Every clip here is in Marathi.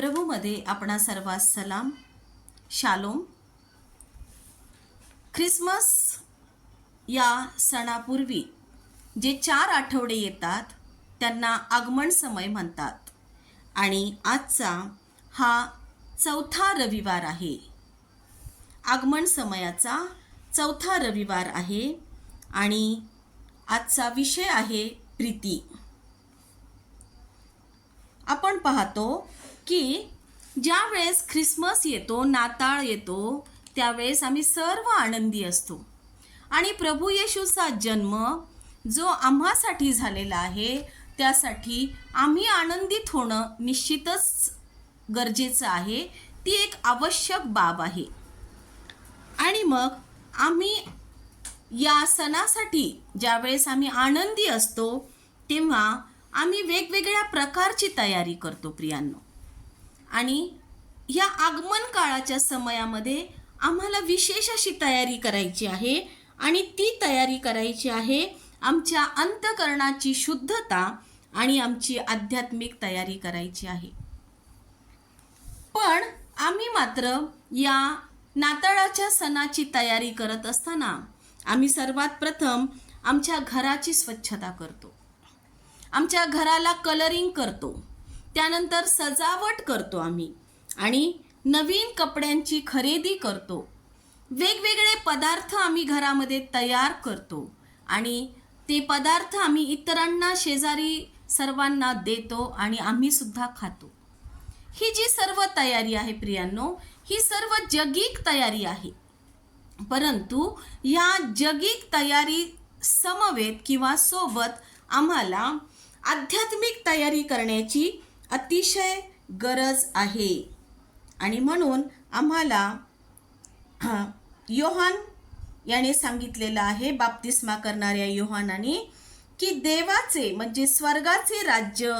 प्रभूमध्ये आपणा सर्वांस सलाम शालोम. ख्रिसमस या सणापूर्वी जे चार आठवडे येतात त्यांना आगमन समय म्हणतात. आणि आजचा हा चौथा रविवार आहे. आगमन समयाचा चौथा रविवार आहे आणि आजचा विषय आहे प्रीती. आपण पाहतो की ज्या वेळेस ख्रिसमस येतो नाताळ येतो त्यावेळेस आम्ही सर्व आनंदी असतो. आणि प्रभू येशूचा जन्म जो आम्हासाठी झालेला आहे त्यासाठी आम्ही आनंदित होणं निश्चितच गरजेचं आहे. ती एक आवश्यक बाब आहे. आणि मग आम्ही या सणासाठी ज्यावेळेस आम्ही आनंदी असतो तेव्हा आम्ही वेगवेगळ्या प्रकारची तयारी करतो प्रियांनो. आणि या आगमन काळाच्या समयामध्ये आम्हाला विशेष अशी तयारी करायची आहे आणि ती तयारी करायची आहे आमच्या अंतकरणाची शुद्धता आणि आमची आध्यात्मिक तयारी करायची आहे. पण आम्ही मात्र या नाताळाच्या सणाची तयारी करत असताना आम्ही सर्वात प्रथम आमच्या घराची स्वच्छता करतो. आमच्या घराला कलरिंग करतो. त्यानंतर सजावट करतो आम्ही आणि नवीन कपड्यांची खरेदी करतो. वेगवेगळे पदार्थ आम्ही घरामध्ये तयार करतो आणि ते पदार्थ आम्ही इतरांना शेजारी सर्वांना देतो आणि आम्ही सुद्धा खातो. ही जी सर्व तयारी आहे प्रियांनो ही सर्व जगिक तयारी आहे. परंतु या जगिक तयारी समवेत किंवा सोबत आम्हाला आध्यात्मिक तयारी करण्याची अतिशय गरज आहे. आणि म्हणून आम्हाला योहान याने सांगितलेलं आहे बाप्तिस्मा करणाऱ्या योहानाने की देवाचे म्हणजे स्वर्गाचे राज्य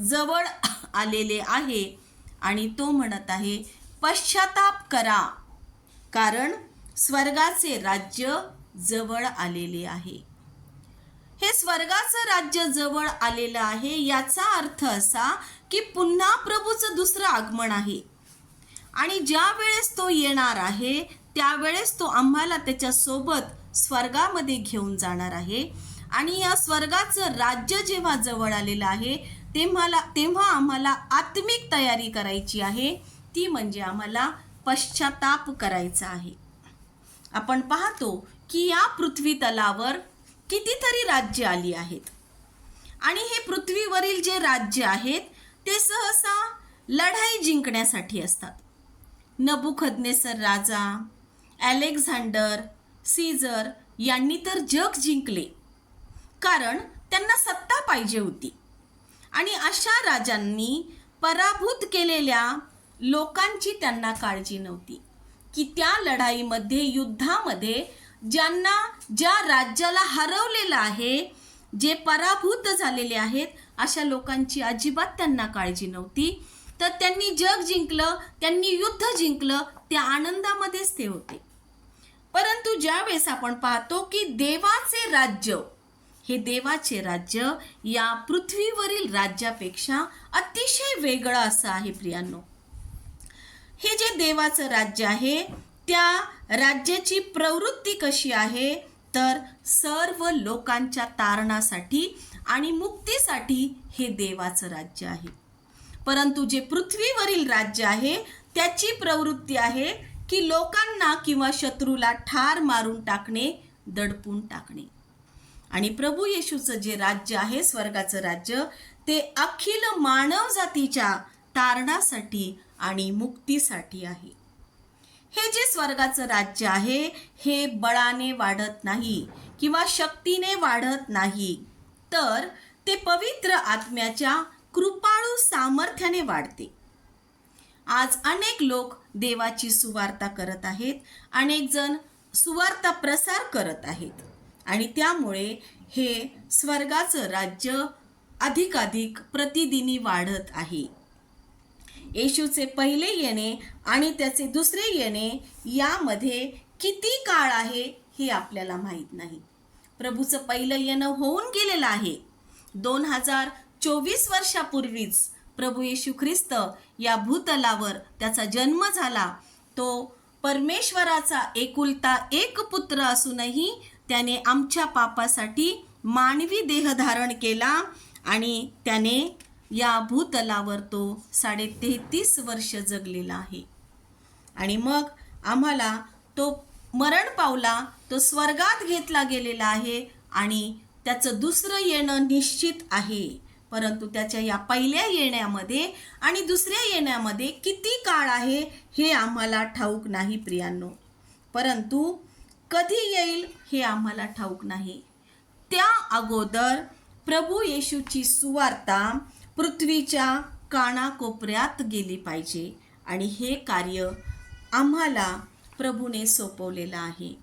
जवळ आलेले आहे. आणि तो म्हणत आहे पश्चाताप करा कारण स्वर्गाचे राज्य जवळ आलेले आहे. हे स्वर्गाचं राज्य जवळ आलेलं आहे. याचा अर्थ असा की पुन्हा प्रभूचं दुसरं आगमन आहे. आणि ज्या वेळेस तो येणार आहे त्यावेळेस तो आम्हाला त्याच्यासोबत स्वर्गामध्ये घेऊन जाणार आहे. आणि या स्वर्गाचं राज्य जेव्हा जवळ आलेलं आहे तेव्हाला तेव्हा आम्हाला आत्मिक तयारी करायची आहे. ती म्हणजे आम्हाला पश्चाताप करायचा आहे. आपण पाहतो की या पृथ्वी तलावर कितीतरी राज्य आली आहेत. आणि हे पृथ्वीवरील जे राज्य आहेत ते सहसा लढाई जिंकण्यासाठी असतात. नबुखदनेसर राजा अलेक्झांडर सीझर यांनी तर जग जिंकले. कारण त्यांना सत्ता पाहिजे होती. आणि अशा राजांनी पराभूत केलेल्या लोकांची त्यांना काळजी नव्हती की त्या लढाईमध्ये युद्धामध्ये ज्यांना ज्या राज्याला हरवलेलं आहे जे पराभूत झालेले आहेत अशा लोकांची अजिबात त्यांना काळजी नव्हती. तर त्यांनी जग जिंकलं त्यांनी युद्ध जिंकलं त्या आनंदामध्येच ते होते. परंतु ज्यावेळेस आपण पाहतो की देवाचे राज्य हे देवाचे राज्य या पृथ्वीवरील राज्यापेक्षा अतिशय वेगळं असं आहे प्रियांनो. हे जे देवाचं राज्य आहे त्या राज्याची प्रवृत्ती कशी आहे? तर सर्व लोकांच्या तारणासाठी आणि मुक्तीसाठी हे देवाचं राज्य आहे. परंतु जे पृथ्वीवरील राज्य आहे त्याची प्रवृत्ती आहे की लोकांना किंवा शत्रूला ठार मारून टाकणे दडपून टाकणे. आणि प्रभू येशूचं जे राज्य आहे स्वर्गाचं राज्य ते अखिल मानवजातीच्या तारणासाठी आणि मुक्तीसाठी आहे. हे जे स्वर्गाचं राज्य आहे हे बळाने वाढत नाही किंवा शक्तीने वाढत नाही तर ते पवित्र आत्म्याच्या कृपाळू सामर्थ्याने वाढते. आज अनेक लोक देवाची सुवार्ता करत आहेत अनेक जण सुवार्ता प्रसार करत आहेत आणि त्यामुळे हे स्वर्गाचं राज्य अधिकाधिक प्रतिदिनी वाढत आहे. येशूचे पहिले येणे आणि त्याचे दुसरे येणे यामध्ये किती काळ आहे हे आपल्याला माहीत नाही. प्रभूचं पहिलं येणं होऊन गेलेलं आहे. दोन हजार चोवीस वर्षापूर्वीच प्रभू येशू ख्रिस्त या भूतलावर त्याचा जन्म झाला. तो परमेश्वराचा एकुलता एक पुत्र असूनही त्याने आमच्या पापासाठी मानवी देह धारण केला आणि त्याने या भूतलावर तो साडे तेहतीस वर्ष जगलेला आहे. आणि मग आम्हाला तो मरण पावला तो स्वर्गात घेतला गेलेला आहे आणि त्याचं दुसरं येणं निश्चित आहे. परंतु त्याच्या या पहिल्या येण्यामध्ये आणि दुसऱ्या येण्यामध्ये किती काळ आहे हे आम्हाला ठाऊक नाही प्रियांनो. परंतु कधी येईल हे आम्हाला ठाऊक नाही. त्या अगोदर प्रभू येशूची सुवार्ता पृथ्वीच्या कानाकोपऱ्यात गेली पाहिजे आणि हे कार्य आम्हाला प्रभूने सोपवलेलं आहे.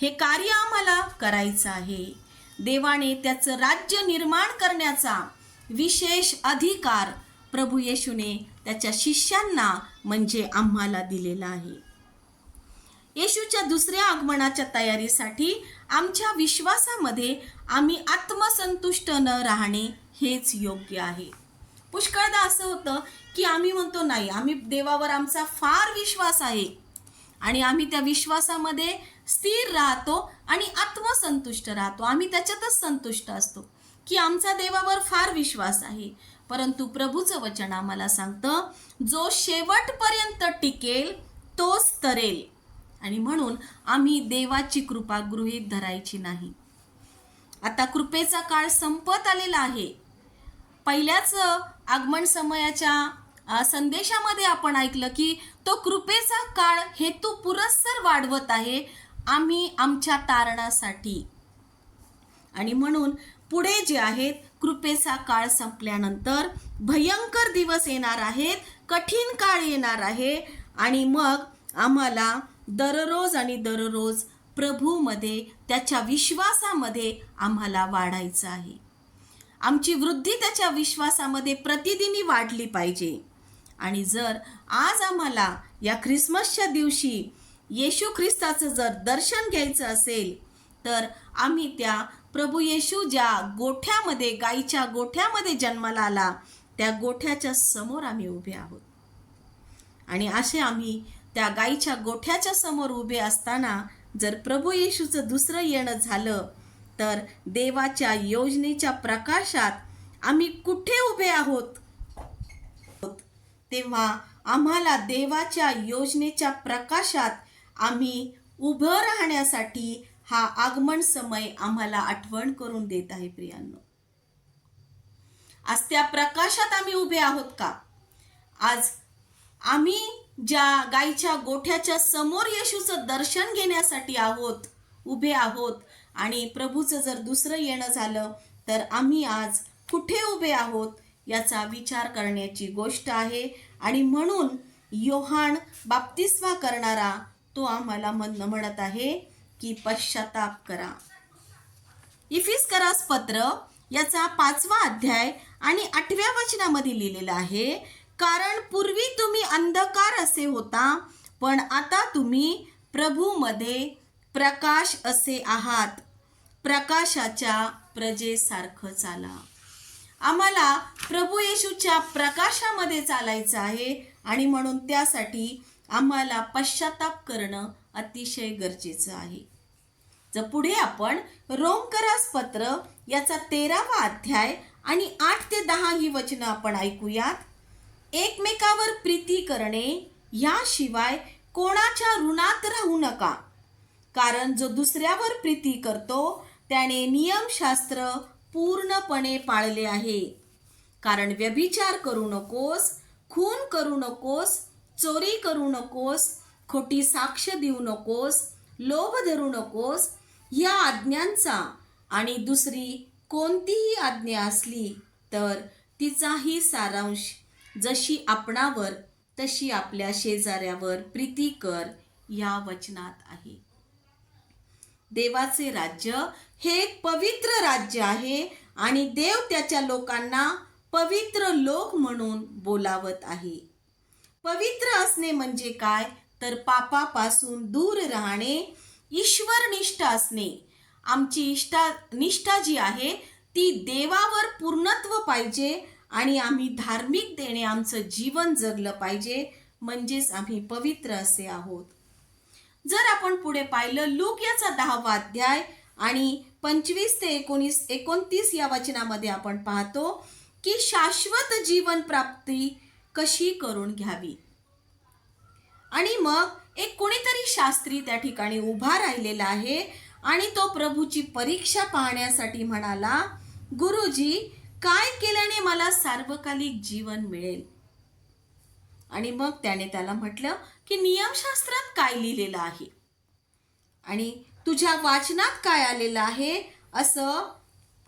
हे कार्य आम्हाला करायचं आहे. देवाने त्याचं राज्य निर्माण करण्याचा विशेष अधिकार प्रभू येशूने त्याच्या शिष्यांना म्हणजे आम्हाला दिलेला आहे. येशूच्या दुसऱ्या आगमनाच्या तयारीसाठी आमच्या विश्वासामध्ये आम्ही आत्मसंतुष्ट न राहणे हेच योग्य आहे. पुष्कळदा असं होतं की आम्ही म्हणतो नाही आम्ही देवावर आमचा फार विश्वास आहे. आणि आम्ही त्या विश्वासामध्ये स्थिर राहतो आणि आत्मसंतुष्ट राहतो. आम्ही त्याच्यातच संतुष्ट असतो की आमचा देवावर फार विश्वास आहे. परंतु प्रभूचं वचन आम्हाला सांगतं जो शेवटपर्यंत टिकेल तोच तरेल. आणि म्हणून आम्ही देवाची कृपा गृहीत धरायची नाही. आता कृपेचा काळ संपत आलेला आहे. पहिल्याच आगमन समयाच्या संदेशामध्ये आपण ऐकलं की तो कृपेचा काळ हेतू पुरस्सर वाढवत आहे आम्ही आमच्या तारणासाठी. आणि म्हणून पुढे जे आहेत कृपेचा काळ संपल्यानंतर भयंकर दिवस येणार आहेत कठीण काळ येणार आहे आणि मग आम्हाला दररोज आणि दररोज प्रभूमध्ये त्याच्या विश्वासामध्ये आम्हाला वाढायचं आहे. आमची वृद्धी त्याच्या विश्वासामध्ये प्रतिदिनी वाढली पाहिजे. आणि जर आज आम्हाला या ख्रिसमसच्या दिवशी येशू ख्रिस्ताचं जर दर्शन घ्यायचं असेल तर आम्ही त्या प्रभू येशू ज्या गोठ्यामध्ये गाईच्या गोठ्यामध्ये जन्माला आला त्या गोठ्याच्या समोर आम्ही उभे आहोत. आणि असे आम्ही त्या गाईच्या गोठ्याच्या समोर उभे असताना जर प्रभू येशूचं दुसरं येणं झालं तर देवाच्या योजनेच्या प्रकाशात आम्ही कुठे उभे आहोत? तेव्हा आम्हाला देवाच्या योजनेच्या प्रकाशात आम्ही उभं राहण्यासाठी हा आगमन समय आम्हाला आठवण करून देत आहे प्रियांनो. आज त्या प्रकाशात आम्ही उभे आहोत का? आज आम्ही ज्या गाईच्या गोठ्याच्या समोर येशूचं दर्शन घेण्यासाठी आहोत उभे आहोत आणि प्रभूचं जर दुसरं येणं झालं तर आम्ही आज कुठे उभे आहोत याचा विचार करण्याची गोष्ट आहे. आणि म्हणून योहान बाप्तिस्वा करणारा तो आम्हाला म्हण म्हणत आहे की पश्चाताप करा. इफिस करास पत्र याचा पाचवा अध्याय आणि आठव्या वचनामध्ये लिहिलेला आहे कारण पूर्वी तुम्ही अंधकार असे होता पण आता तुम्ही प्रभूमध्ये प्रकाश असे आहात. प्रकाशाच्या प्रजेसारखं चाला. आम्हाला प्रभू येशूच्या प्रकाशामध्ये चालायचं आहे आणि म्हणून त्यासाठी आम्हाला पश्चाताप करणं अतिशय गरजेचं आहे. जर पुढे आपण रोमकरास पत्र याचा तेरावा अध्याय आणि आठ ते दहा ही वचनं आपण ऐकूयात. एकमेकावर प्रीती करणे याशिवाय कोणाच्या ऋणात राहू नका. कारण जो दुसऱ्यावर प्रीती करतो त्याने नियमशास्त्र पूर्णपणे पाळले आहे. कारण व्यभिचार करू नकोस खून करू नकोस चोरी करू नकोस खोटी साक्ष देऊ नकोस लोभ धरू नकोस या आज्ञांचा आणि दुसरी कोणतीही आज्ञा असली तर तिचाही सारांश जशी आपणावर तशी आपल्या शेजाऱ्यावर प्रीती कर या वचनात आहे. देवाचे राज्य हे एक पवित्र राज्य आहे आणि देव त्याच्या लोकांना पवित्र लोक म्हणून बोलावत आहे. पवित्र असणे म्हणजे काय? तर पापापासून दूर राहणे ईश्वरनिष्ठ असणे. आमची इष्टा निष्ठा जी आहे ती देवावर पूर्णत्व पाहिजे आणि आम्ही धार्मिक देणे आमचं जीवन जगलं पाहिजे म्हणजेच आम्ही पवित्र असे आहोत. जर आपण पुढे पाहिलं लूक याचा दहावा अध्याय आणि पंचवीस ते एकोणीस एकोणतीस या वचनामध्ये आपण पाहतो की शाश्वत जीवन प्राप्ती कशी करून घ्यावी. आणि मग एक कोणीतरी शास्त्री त्या ठिकाणी उभा राहिलेला आहे आणि तो प्रभूची परीक्षा पाहण्यासाठी म्हणाला गुरुजी काय केल्याने मला सार्वकालिक जीवन मिळेल? आणि मग त्याने त्याला म्हटलं की नियमशास्त्रात काय लिहिलेलं आहे? आणि तुझ्या वाचनात काय आलेलं आहे? असं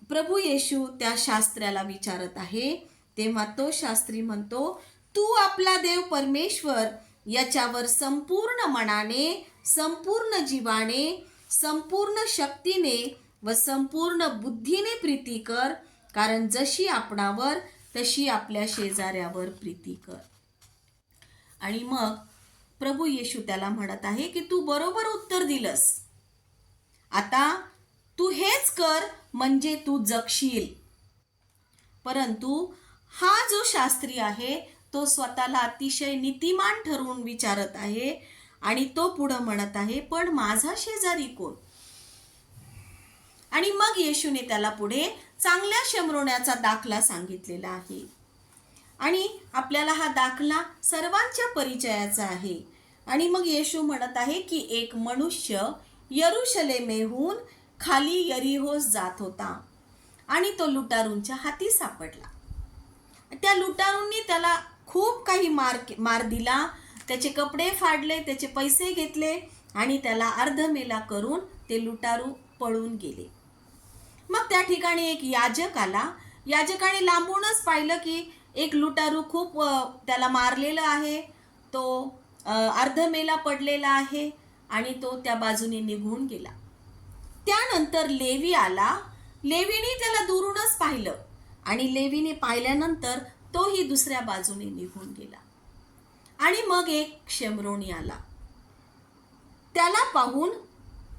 प्रभू येशू त्या शास्त्र्याला विचारत आहे. तेव्हा तो शास्त्री म्हणतो तू आपला देव परमेश्वर याच्यावर संपूर्ण मनाने संपूर्ण जीवाने संपूर्ण शक्तीने व संपूर्ण बुद्धीने प्रीती कर कारण जशी आपणावर तशी आपल्या शेजाऱ्यावर प्रीती कर. आणि मग प्रभू येशू त्याला म्हणत आहे की तू बरोबर उत्तर दिलंस. आता तू हेच कर म्हणजे तू जगशील. परंतु हा जो शास्त्री आहे तो स्वतःला अतिशय नीतिमान ठरवून विचारत आहे आणि तो पुढं म्हणत आहे पण माझा शेजारी कोण? आणि मग येशूने त्याला पुढे चांगल्या शमरवण्याचा दाखला सांगितलेला आहे. आणि आपल्याला हा दाखला सर्वांच्या परिचयाचा आहे. आणि मग येशू म्हणत आहे की एक मनुष्य यरुशलेमेहून खाली यरिहोस जात होता. आणि तो लुटारूंच्या हाती सापडला. त्या लुटारूंनी त्याला खूप काही मार मार दिला. त्याचे कपडे फाडले त्याचे पैसे घेतले आणि त्याला अर्धमेला करून ते लुटारू पळून गेले. मग त्या ठिकाणी एक याजक आला. याजकाने लांबूनच पाहिलं की एक लुटारू खूप त्याला मारलेला आहे. तो अर्धमेला पडलेला आहे आणि तो त्या बाजूने निघून गेला. त्यानंतर लेवी आला. लेवीने त्याला दुरूनच पाहिलं आणि लेवीने पाहिल्यानंतर तोही दुसऱ्या बाजूने निघून गेला. आणि मग एक शेमरोणी आला. त्याला पाहून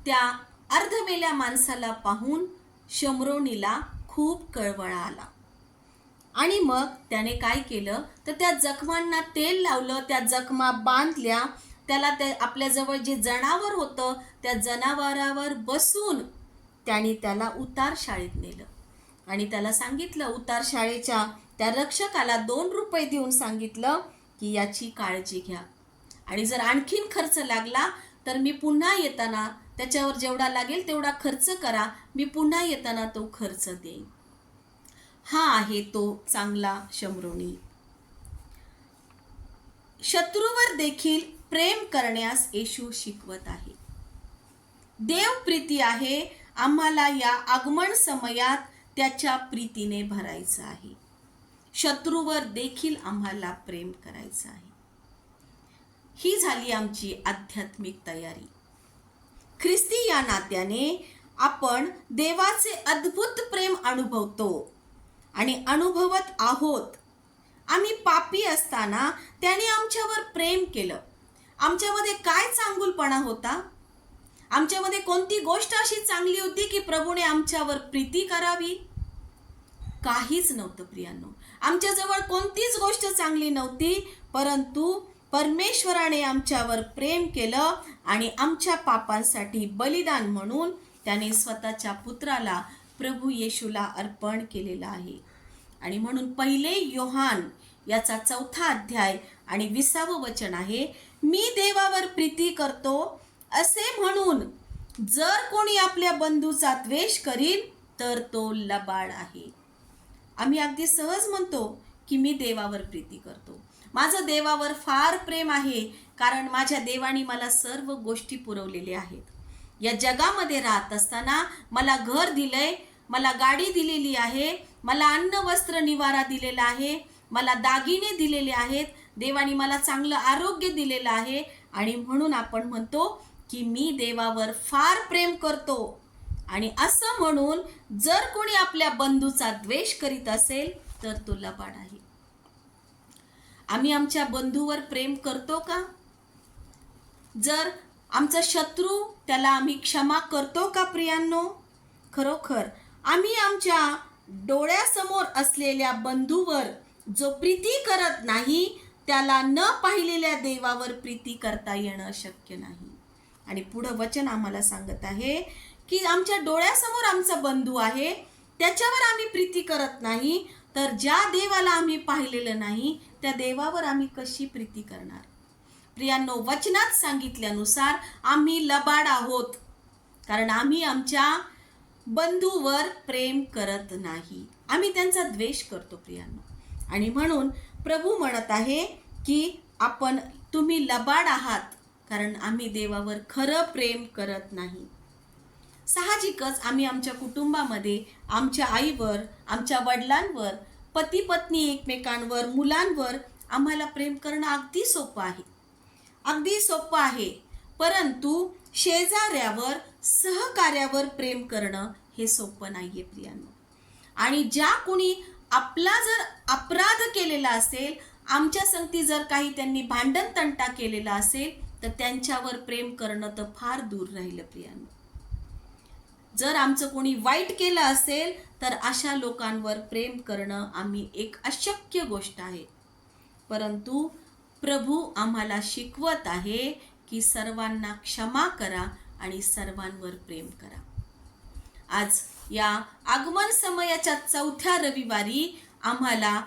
त्या अर्धमेल्या माणसाला पाहून शमरोणीला खूप कळवळा आला. आणि मग त्याने काय केलं? तर त्या जखमांना तेल लावलं. त्या जखमा बांधल्या. त्याला त्या आपल्याजवळ जे जनावर होतं त्या जनावरावर बसून त्याने त्याला उतार शाळेत नेलं. आणि त्याला सांगितलं उतार शाळेच्या त्या रक्षकाला दोन रुपये देऊन सांगितलं की याची काळजी घ्या. आणि जर आणखीन खर्च लागला तर मी पुन्हा येताना त्याच्यावर जेवढा लागेल तेवढा खर्च करा. मी पुन्हा येताना तो खर्च देईन. हा आहे तो चांगला शमरोणी शत्रूवर देखील प्रेम करण्यास येशू शिकवत आहे. देव प्रीती आहे आम्हाला या आगमन समयात त्याच्या प्रीतीने भरायचं आहे. शत्रूवर देखील आम्हाला प्रेम करायचं आहे. ही झाली आमची आध्यात्मिक तयारी. ख्रिस्ती या नात्याने आपण देवाचे अद्भुत प्रेम अनुभवतो. आणि अनुभवत आहोत. आम्ही पापी असताना त्याने आमच्यावर प्रेम केलं. आमच्यामध्ये काय चांगुलपणा होता? आमच्यामध्ये कोणती गोष्ट अशी चांगली होती की प्रभूने आमच्यावर प्रीती करावी? काहीच नव्हतं प्रियांनो. आमच्याजवळ कोणतीच गोष्ट चांगली नव्हती परंतु परमेश्वराने आमच्यावर प्रेम केलं आणि आमच्या पापांसाठी बलिदान म्हणून त्याने स्वतःच्या पुत्राला प्रभू येशूला अर्पण केलेला आहे. आणि म्हणून पहिले योहान याचा चौथा अध्याय आणि विसावं वचन आहे मी देवावर प्रीती करतो असे म्हणून जर कोणी आपल्या बंधूचा द्वेष करील तर तो लबाड आहे. आम्ही अगदी सहज म्हणतो की मी देवावर प्रीती करतो. माझं देवावर फार प्रेम आहे कारण माझ्या देवाने मला सर्व गोष्टी पुरवलेल्या आहेत. या जगामध्ये राहत असताना मला घर दिलंय मला गाडी दिलेली आहे मला अन्न वस्त्र निवारा दिलेला आहे मला दागिने दिलेले आहेत देवाने मला चांगलं आरोग्य दिलेलं आहे आणि म्हणून आपण म्हणतो की मी देवावर फार प्रेम करतो. आणि असं म्हणून जर कोणी आपल्या बंधूचा द्वेष करीत असेल तर तो लबाड आहे. आम्ही आमच्या बंधूवर प्रेम करतो का? जर आमचा शत्रू त्याला आम्ही क्षमा करतो का प्रियांनो? खरोखर आम्ही आमच्या डोळ्यासमोर असलेल्या बंधूवर जो प्रीती करत नाही त्याला न पाहिलेल्या देवावर प्रीती करता येणं शक्य नाही. आणि पुढं वचन आम्हाला सांगत आहे की आमच्या डोळ्यासमोर आमचा बंधू आहे त्याच्यावर आम्ही प्रीती करत नाही तर ज्या देवाला आम्ही पाहिलेलं नाही त्या देवावर आम्ही कशी प्रीती करणार? प्रियांनो वचनात सांगितल्यानुसार आम्ही लबाड आहोत. कारण आम्ही आमच्या बंधूवर प्रेम करत नाही. आम्ही त्यांचा द्वेष करतो प्रियांना. आणि म्हणून प्रभू म्हणत आहे की आपण तुम्ही लबाड आहात कारण आम्ही देवावर खरं प्रेम करत नाही. साहजिकच आम्ही आमच्या कुटुंबामध्ये आमच्या आईवर आमच्या वडिलांवर पती पत्नी एकमेकांवर मुलांवर आम्हाला प्रेम करणं अगदी सोपं आहे. अगदी सोपं आहे. परंतु शेजाऱ्यावर सहकार्यावर प्रेम करणं हे सोपं नाही आहे प्रियांनो. आणि ज्या कुणी आपला जर अपराध केलेला असेल आमच्या संगती जर काही त्यांनी भांडण तंटा केलेला असेल तर त्यांच्यावर प्रेम करणं तर फार दूर राहिलं प्रियांनो. जर आमचं कोणी वाईट केलं असेल तर अशा लोकांवर प्रेम करणं आम्ही एक अशक्य गोष्ट आहे. परंतु प्रभू आम्हाला शिकवत आहे की सर्वांना क्षमा करा आणि सर्वांवर प्रेम करा. आज या आगमन समयाच्या चौथ्या रविवारी आम्हाला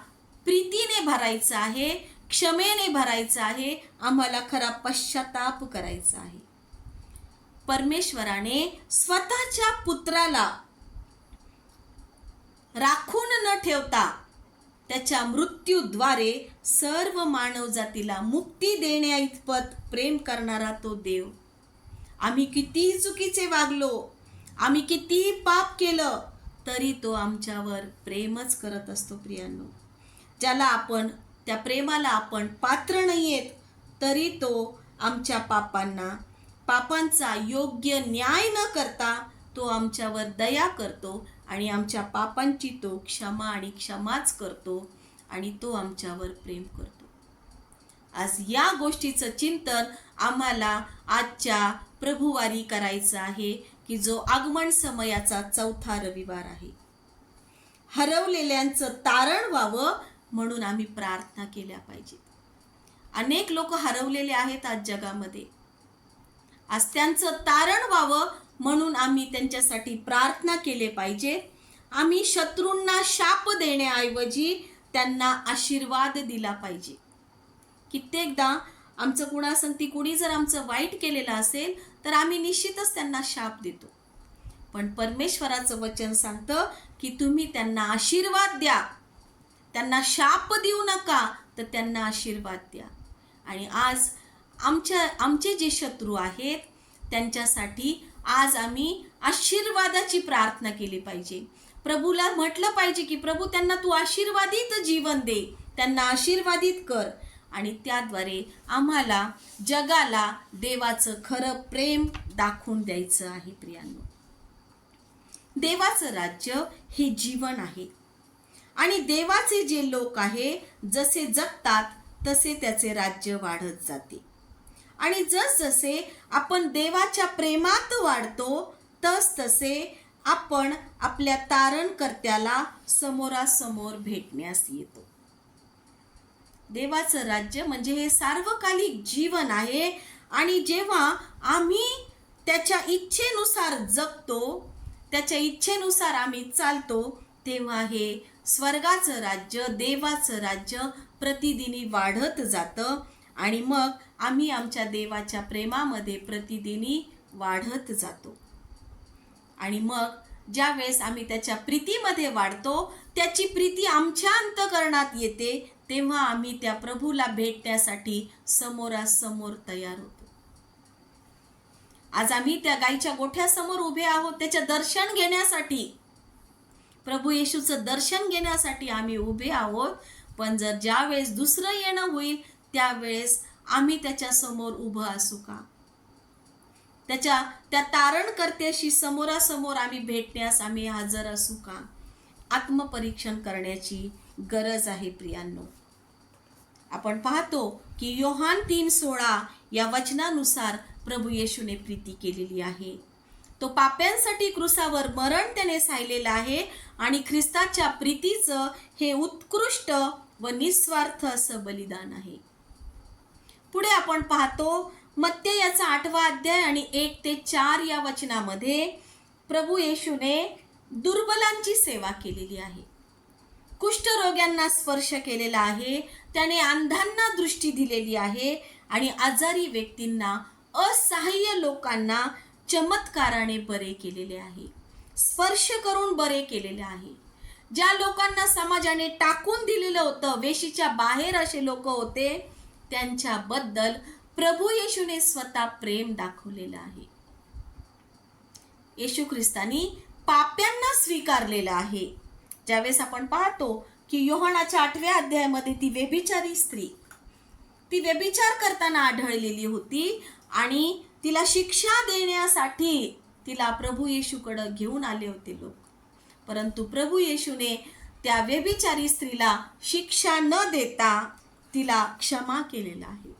प्रीतीने भरायचं आहे क्षमेने भरायचं आहे आम्हाला खरा पश्चाताप करायचा आहे. परमेश्वराने स्वतःच्या पुत्राला राखून न ठेवता त्याच्या मृत्यूद्वारे सर्व मानवजातीला मुक्ती देण्या इतपत प्रेम करणारा तो देव आम्ही किती चुकीचे वागलो आम्ही किती पाप केलं तरी तो आमच्यावर प्रेमच करत असतो प्रियांनो. ज्याला आपण त्या प्रेमाला आपण पात्र नाही आहेत तरी तो आमच्या पापांना पापांचा योग्य न्याय न करता तो आमच्यावर दया करतो आणि आमच्या पापांची तो क्षमा आणि क्षमाच करतो आणि तो आमच्यावर प्रेम करतो. आज या गोष्टीचं चिंतन आम्हाला आजच्या प्रभुवारी करायचं आहे की जो आगमन समयाचा चौथा रविवार आहे. हरवलेल्यांचं तारण व्हावं म्हणून आम्ही प्रार्थना केल्या पाहिजेत. अनेक लोक हरवलेले आहेत आज जगामध्ये. आज त्यांचं तारण व्हावं म्हणून आम्ही त्यांच्यासाठी प्रार्थना केले पाहिजे. आम्ही शत्रूंना शाप देण्याऐवजी त्यांना आशीर्वाद दिला पाहिजे. कित्येकदा आमचं कुणासंगती कुणी जर आमचं वाईट केलेलं असेल तर आम्ही निश्चितच त्यांना शाप देतो. पण परमेश्वराचं वचन सांगतं की तुम्ही त्यांना आशीर्वाद द्या. त्यांना शाप देऊ नका तर त्यांना आशीर्वाद द्या. आणि आज आमच्या आमचे जे शत्रू आहेत त्यांच्यासाठी आज आम्ही आशीर्वादाची प्रार्थना केली पाहिजे. प्रभूला म्हटलं पाहिजे की प्रभू त्यांना तू आशीर्वादित जीवन दे. त्यांना आशीर्वादित कर. आणि त्याद्वारे आम्हाला जगाला देवाचं खरं प्रेम दाखवून द्यायचं आहे प्रियांनो. देवाचं राज्य हे जीवन आहे. आणि देवाचे जे लोक आहे जसे जगतात तसे त्याचे राज्य वाढत जाते. आणि जसजसे आपण देवाच्या प्रेमात वाढतो तस तसे आपण आपल्या तारणकर्त्याला समोरासमोर भेटण्यास येतो. देवाचं राज्य म्हणजे हे सार्वकालिक जीवन आहे. आणि जेव्हा आम्ही त्याच्या इच्छेनुसार जगतो त्याच्या इच्छेनुसार आम्ही चालतो तेव्हा हे स्वर्गाचं राज्य देवाचं राज्य प्रतिदिनी वाढत जातं. आणि मग आम्ही आमच्या देवाच्या प्रेमामध्ये प्रतिदिनी वाढत जातो. आणि मग ज्यावेळेस आम्ही त्याच्या प्रीतीमध्ये वाढतो त्याची प्रीती आमच्या अंतकरणात येते. तेव्हा आम्ही त्या प्रभूला भेटण्यासाठी समोरासमोर तयार होतो. आज आम्ही त्या गायीच्या गोठ्यासमोर उभे आहोत त्याचे दर्शन घेण्यासाठी. प्रभू येशूचं दर्शन घेण्यासाठी आम्ही उभे आहोत पण जर ज्यावेळेस दुसरं येणं होईल त्यावेळेस आम्ही त्याच्यासमोर उभं असू का? त्याच्या त्या तारणकर्त्याशी समोरासमोर आम्ही भेटण्यास आम्ही हजर असू का? आत्मपरीक्षण करण्याची गरज आहे प्रियांनो. आपण पाहतो की योहान तीन सोळा या वचनानुसार प्रभू येशूने प्रीती केलेली आहे. तो पाप्यांसाठी क्रुसावर मरण त्याने सायलेलं आहे आणि ख्रिस्ताच्या प्रीतीचं हे उत्कृष्ट व निस्वार्थ असं बलिदान आहे. पुढे आपण पाहतो मत्य याचा आठवा अध्याय आणि एक ते चार या वचनामध्ये प्रभू येशूने दुर्बलांची सेवा केलेली आहे. कुष्ठरोग्यांना स्पर्श केलेला आहे. त्याने अंधांना दृष्टी दिलेली आहे आणि आजारी व्यक्तींना असहाय्य लोकांना चमत्काराने बरे केलेले आहे. स्पर्श करून बरे केलेले आहे. ज्या लोकांना समाजाने टाकून दिलेलं होतं वेशीच्या बाहेर असे लोक होते त्यांच्याबद्दल प्रभू येशूने स्वतः प्रेम दाखवलेलं आहे. येशू ख्रिस्तानी पाप्यांना स्वीकारलेलं आहे. ज्यावेळेस आपण पाहतो की योहनाच्या आठव्या अध्यायामध्ये ती व्यभिचारी स्त्री. ती व्यभिचार करताना आढळलेली होती आणि तिला शिक्षा देण्यासाठी तिला प्रभू येशूकडं घेऊन आले होते लोक. परंतु प्रभू येशूने त्या व्यभिचारी स्त्रीला शिक्षा न देता तिला क्षमा केलेला आहे.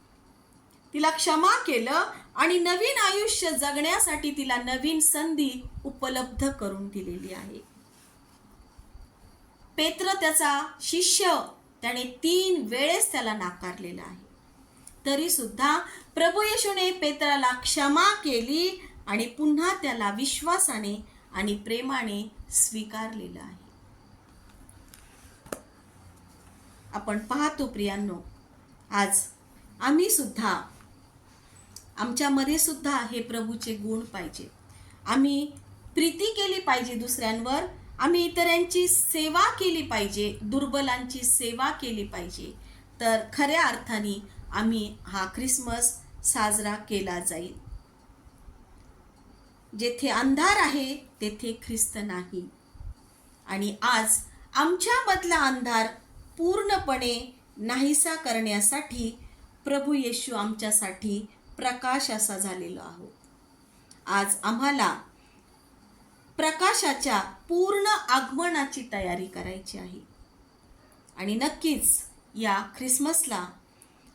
तिला क्षमा केलं आणि नवीन आयुष्य जगण्यासाठी तिला नवीन संधी उपलब्ध करून दिलेली आहे. पेत्र त्याचा शिष्य त्याने तीन वेळेस त्याला नाकारलेला आहे. तरी सुद्धा प्रभू येशूने पेत्राला क्षमा केली आणि पुन्हा त्याला विश्वासाने आणि प्रेमाने स्वीकारलेलं आहे. आपण पाहतो प्रियांनो आज आम्ही सुद्धा आमच्यामध्ये सुद्धा हे प्रभूचे गुण पाहिजे आम्ही प्रीती केली पाहिजे दुसऱ्यांवर आम्ही इतरांची सेवा केली पाहिजे दुर्बलांची सेवा केली पाहिजे. तर खऱ्या अर्थाने आम्ही हा ख्रिसमस साजरा केला जाईल. जेथे अंधार आहे तेथे ख्रिस्त नाही. आणि आज आमच्यामधला अंधार पूर्णपणे नाहीसा करण्यासाठी प्रभू येशू आमच्यासाठी प्रकाश असा झालेलो आहोत. आज आम्हाला प्रकाशाच्या पूर्ण आगमनाची तयारी करायची आहे. आणि नक्कीच या ख्रिसमसला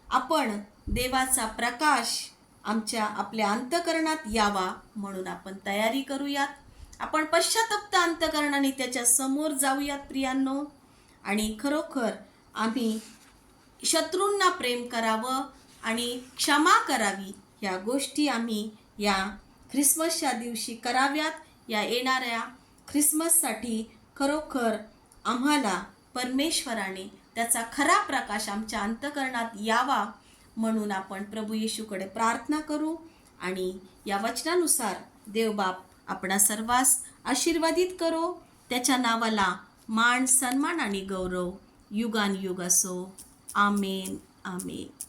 आपण देवाचा प्रकाश आमच्या आपल्या अंतकरणात यावा म्हणून आपण तयारी करूयात. आपण पश्चातप्त अंतकरणाने त्याच्यासमोर जाऊयात प्रियांनो. आणि खरोखर आम्ही शत्रूंना प्रेम करावं आणि क्षमा करावी ह्या गोष्टी आम्ही या ख्रिसमसच्या दिवशी कराव्यात. या येणाऱ्या ख्रिसमससाठी खरोखर आम्हाला परमेश्वराने त्याचा खरा प्रकाश आमच्या अंतकरणात यावा म्हणून आपण प्रभू येशूकडे प्रार्थना करू आणि या वचनानुसार देवबाप आपणा सर्वांस आशीर्वादित करो. त्याच्या नावाला मान सन्मान आणि गौरव युगान युग असो. आमेन आमेन.